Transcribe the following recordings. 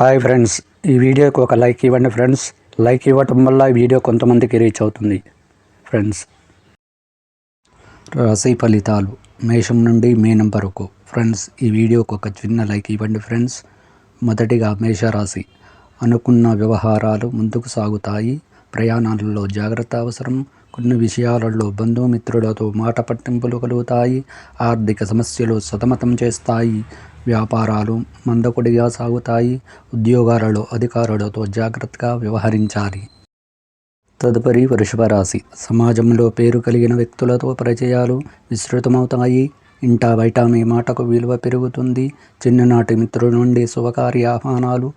Hi friends ఈ వీడియోకి ఒక లైక్ ఇవ్వండి ఫ్రెండ్స్. లైక్ ఇవ్వటం వల్ల ఈ వీడియో కొంతమందికి రీచ్ అవుతుంది. ఫ్రెండ్స్ రాశి ఫలితాలు మేషం నుండి మీనం వరకు ఫ్రెండ్స్ ఈ వీడియోకి ఒక చిన్న లైక్ ఇవ్వండి ఫ్రెండ్స్. మొదటిగా మేషరాశి. అనుకున్న వ్యవహారాలు ముందుకు సాగుతాయి. ప్రయాణాలలో జాగ్రత్త అవసరం. కొన్ని విషయాలలో బంధుమిత్రులతో మాట పట్టింపులు కలుగుతాయి ఆర్థిక సమస్యలు సతమతం చేస్తాయి వ్యాపారాలు మందకొడిగా సాగుతాయి ఉద్యోగాలలో అధికారులతో జాగ్రత్తగా వ్యవహరించాలి. తదుపరి వృషభ రాశి. సమాజంలో పేరు కలిగిన వ్యక్తులతో పరిచయాలు విస్తృతమవుతాయి. ఇంటా బయట మీ మాటకు విలువ పెరుగుతుంది. చిన్ననాటి మిత్రుల నుండి శుభకార్య ఆహ్వానాలు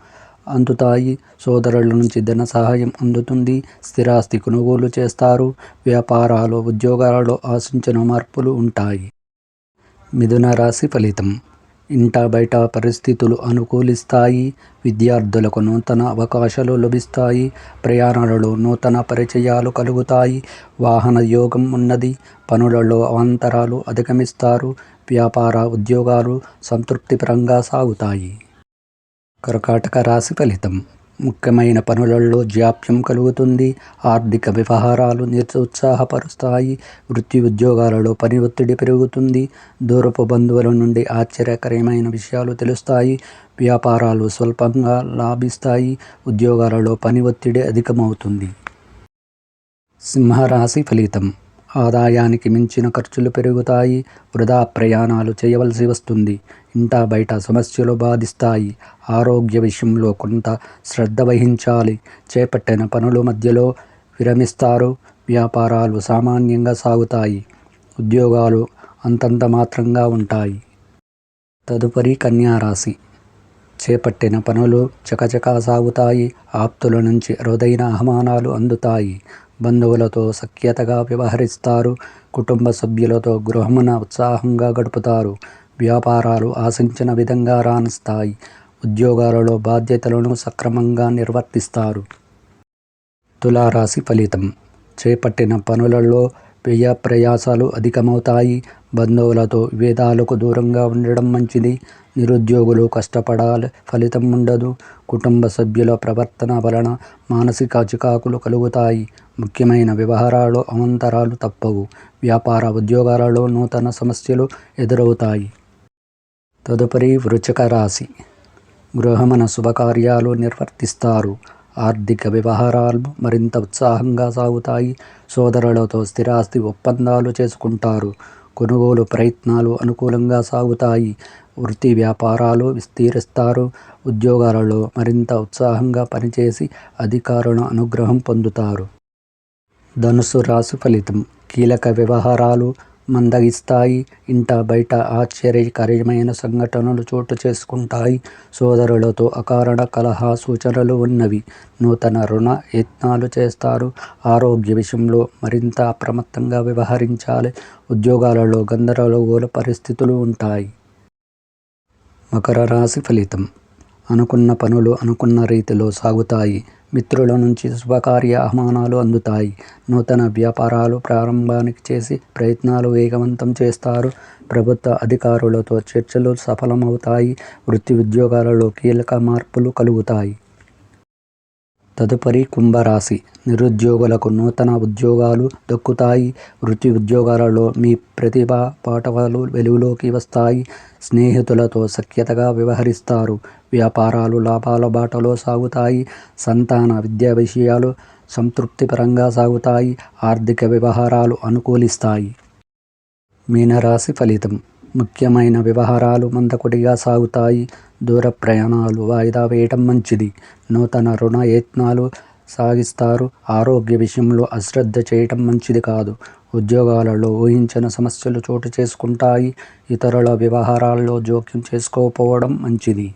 అందుతాయి సోదరుల నుంచి ధన సహాయం అందుతుంది. స్థిరాస్తి కొనుగోలు చేస్తారు. వ్యాపారాలు ఉద్యోగాలలో ఆశించిన మార్పులు ఉంటాయి. మిథున రాశి ఫలితం. ఇంట బయట పరిస్థితులు అనుకూలిస్తాయి. విద్యార్థులకు నూతన అవకాశాలు లభిస్తాయి. ప్రయాణాలలో నూతన పరిచయాలు కలుగుతాయి. వాహన యోగం ఉన్నది. పనులలో అవాంతరాలు అధిగమిస్తారు. వ్యాపార ఉద్యోగాలు సంతృప్తిపరంగా సాగుతాయి. కర్కాటక రాశి ఫలితం. ముఖ్యమైన పనులలో జాప్యం కలుగుతుంది. ఆర్థిక వ్యవహారాలు నిరుత్సాహపరుస్తాయి వృత్తి ఉద్యోగాలలో పని ఒత్తిడి పెరుగుతుంది. దూరపు బంధువుల నుండి ఆశ్చర్యకరమైన విషయాలు తెలుస్తాయి. వ్యాపారాలు స్వల్పంగా లాభిస్తాయి. ఉద్యోగాలలో పని ఒత్తిడి అధికమవుతుంది. సింహరాశి ఫలితం. ఆదాయానికి మించిన ఖర్చులు పెరుగుతాయి వృధా ప్రయాణాలు చేయవలసి వస్తుంది. ఇంటా బయట సమస్యలు బాధిస్తాయి. ఆరోగ్య విషయంలో కొంత శ్రద్ధ వహించాలి. చేపట్టిన పనుల మధ్యలో విరమిస్తారు. వ్యాపారాలు సామాన్యంగా సాగుతాయి. ఉద్యోగాలు అంతంత మాత్రంగా ఉంటాయి. తదుపరి కన్యారాశి. చేపట్టిన పనులు చకచకా సాగుతాయి. ఆప్తుల నుంచి అరుదైన అవమానాలు అందుతాయి. బంధువులతో సఖ్యతగా వ్యవహరిస్తారు. కుటుంబ సభ్యులతో గృహమున ఉత్సాహంగా గడుపుతారు. వ్యాపారాలు ఆశించిన విధంగా రాణిస్తాయి. ఉద్యోగాలలో బాధ్యతలను సక్రమంగా నిర్వర్తిస్తారు. తులారాశి ఫలితం. చేపట్టిన పనులలో వ్యయ ప్రయాసాలు అధికమవుతాయి. బంధువులతో విభేదాలకు దూరంగా ఉండడం మంచిది. నిరుద్యోగులు కష్టపడాలి ఫలితం ఉండదు. కుటుంబ సభ్యుల ప్రవర్తన వలన మానసిక చికాకులు కలుగుతాయి. ముఖ్యమైన వ్యవహారాలు అవంతరాలు తప్పవు. వ్యాపార ఉద్యోగాలలో నూతన సమస్యలు ఎదురవుతాయి. తదుపరి వృచక రాశి. గృహమన శుభకార్యాలు నిర్వర్తిస్తారు. ఆర్థిక వ్యవహారాలు మరింత ఉత్సాహంగా సాగుతాయి. సోదరులతో స్థిరాస్తి ఒప్పందాలు చేసుకుంటారు. కొనుగోలు ప్రయత్నాలు అనుకూలంగా సాగుతాయి. వృత్తి వ్యాపారాలు విస్తరిస్తారు. ఉద్యోగాలలో మరింత ఉత్సాహంగా పనిచేసి అధికారుల అనుగ్రహం పొందుతారు. ధనుసు రాశి ఫలితం. కీలక వ్యవహారాలు మందగిస్తాయి. ఇంట బయట ఆశ్చర్యకరమైన సంఘటనలు చోటు చేసుకుంటాయి. సోదరులతో అకారణ కలహా సూచనలు ఉన్నవి. నూతన రుణ యత్నాలు చేస్తారు. ఆరోగ్య విషయంలో మరింత అప్రమత్తంగా వ్యవహరించాలి. ఉద్యోగాలలో గందరగోళ పరిస్థితులు ఉంటాయి. మకర రాశి ఫలితం. అనుకున్న పనులు అనుకున్న రీతిలో సాగుతాయి. మిత్రుల నుంచి శుభకార్య ఆహ్వానాలు అందుతాయి. నూతన వ్యాపారాలు ప్రారంభానికి చేసి ప్రయత్నాలు వేగవంతం చేస్తారు. ప్రభుత్వ అధికారులతో చర్చలు సఫలమవుతాయి. వృత్తి ఉద్యోగాలలో కీలక మార్పులు కలుగుతాయి. తదుపరి కుంభరాశి. నిరుద్యోగులకు నూతన ఉద్యోగాలు దక్కుతాయి. వృత్తి ఉద్యోగాలలో మీ ప్రతిభ పాఠవాలు వెలుగులోకి వస్తాయి. స్నేహితులతో సఖ్యతగా వ్యవహరిస్తారు. వ్యాపారాలు లాభాల బాటలో సాగుతాయి. సంతాన విద్యా విషయాలు సంతృప్తిపరంగా సాగుతాయి. ఆర్థిక వ్యవహారాలు అనుకూలిస్తాయి. మీనరాశి ఫలితం. ముఖ్యమైన వ్యవహారాలు మందకుడిగా సాగుతాయి. దూర ప్రయాణాలు. వాయిదా వేయటం మంచిది. నూతన రుణ యత్నాలు సాగిస్తారు. ఆరోగ్య విషయంలో అశ్రద్ధ చేయటం మంచిది కాదు. ఉద్యోగాలలో ఊహించిన సమస్యలు చోటు చేసుకుంటాయి. ఇతరుల వ్యవహారాల్లో జోక్యం చేసుకోకపోవడం మంచిది.